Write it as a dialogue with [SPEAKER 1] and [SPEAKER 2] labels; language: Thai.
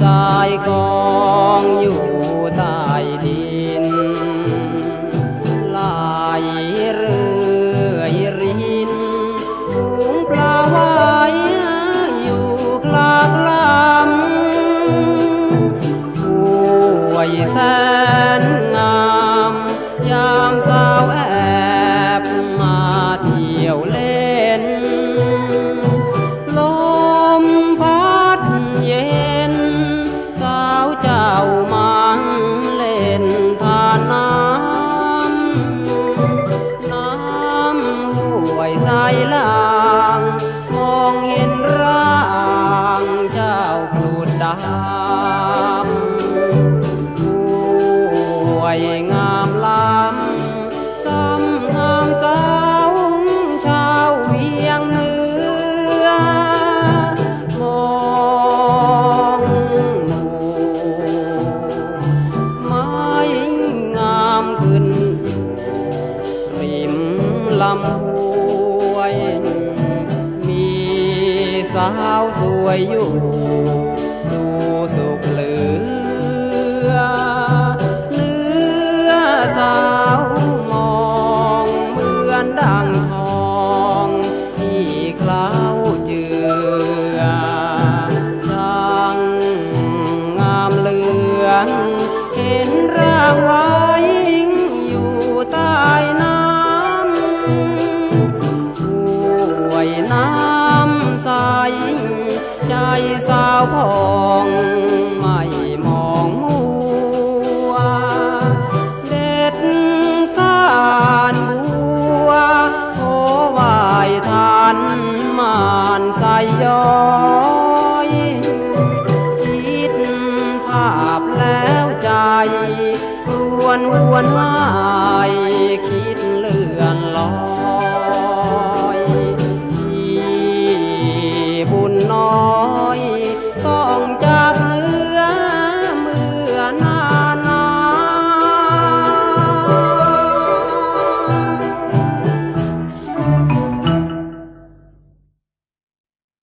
[SPEAKER 1] ทรายกองอยู่ใต้ดินลายเรือยรินฝูงปลาว่ายอยู่กลากลำห่วยแสายล่างมองเห็นร่างเจ้าพลูดดำผู้วยงามล้ำซ้ำงามสาวชาวเวียงเหนือมองหนูไม้งามขึ้นริมลำาวสวยอยู่ ดูสุขเหลือเนื้อสาวมองเหมือนดังทองที่เคล้าเจือช่างงามเหลืองเห็นรางว้อาวพองไม่มองมัวเด็ดการบัวขอไายทานมานใสย้อยคิดภาพแล้วใจรวนวนหาย